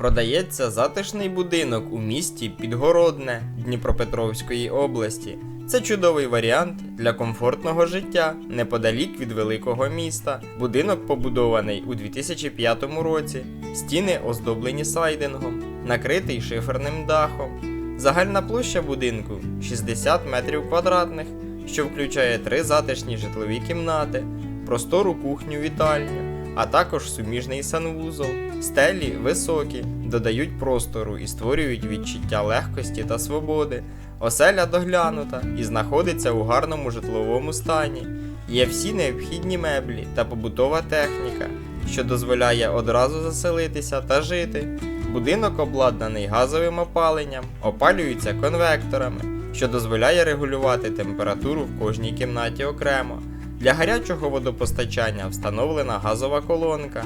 Продається затишний будинок у місті Підгородне Дніпропетровської області. Це чудовий варіант для комфортного життя неподалік від великого міста. Будинок побудований у 2005 році. Стіни оздоблені сайдингом, накритий шиферним дахом. Загальна площа будинку 60 метрів квадратних, що включає три затишні житлові кімнати, простору кухню-вітальню, а також суміжний санвузол. Стелі високі, додають простору і створюють відчуття легкості та свободи. Оселя доглянута і знаходиться у гарному житловому стані. Є всі необхідні меблі та побутова техніка, що дозволяє одразу заселитися та жити. Будинок обладнаний газовим опаленням, опалюється конвекторами, що дозволяє регулювати температуру в кожній кімнаті окремо. Для гарячого водопостачання встановлена газова колонка.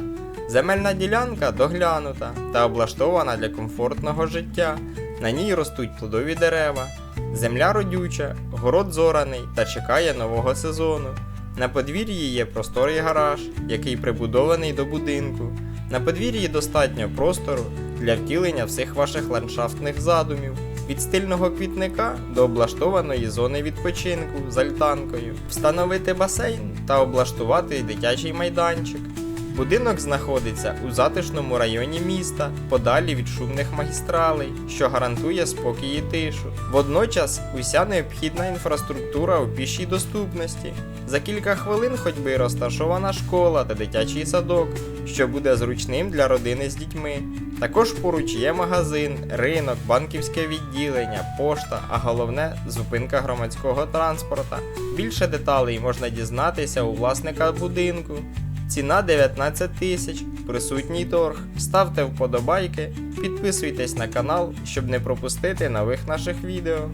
Земельна ділянка доглянута та облаштована для комфортного життя. На ній ростуть плодові дерева. Земля родюча, город зораний та чекає нового сезону. На подвір'ї є просторий гараж, який прибудований до будинку. На подвір'ї достатньо простору для втілення всіх ваших ландшафтних задумів. Від стильного квітника до облаштованої зони відпочинку з альтанкою, встановити басейн та облаштувати дитячий майданчик. Будинок знаходиться у затишному районі міста, подалі від шумних магістралей, що гарантує спокій і тишу. Водночас уся необхідна інфраструктура у пішій доступності. За кілька хвилин ходьби розташована школа та дитячий садок, що буде зручним для родини з дітьми. Також поруч є магазин, ринок, банківське відділення, пошта, а головне зупинка громадського транспорта. Більше деталей можна дізнатися у власника будинку. Ціна 19 тисяч, присутній торг. Ставте вподобайки, підписуйтесь на канал, щоб не пропустити нових наших відео.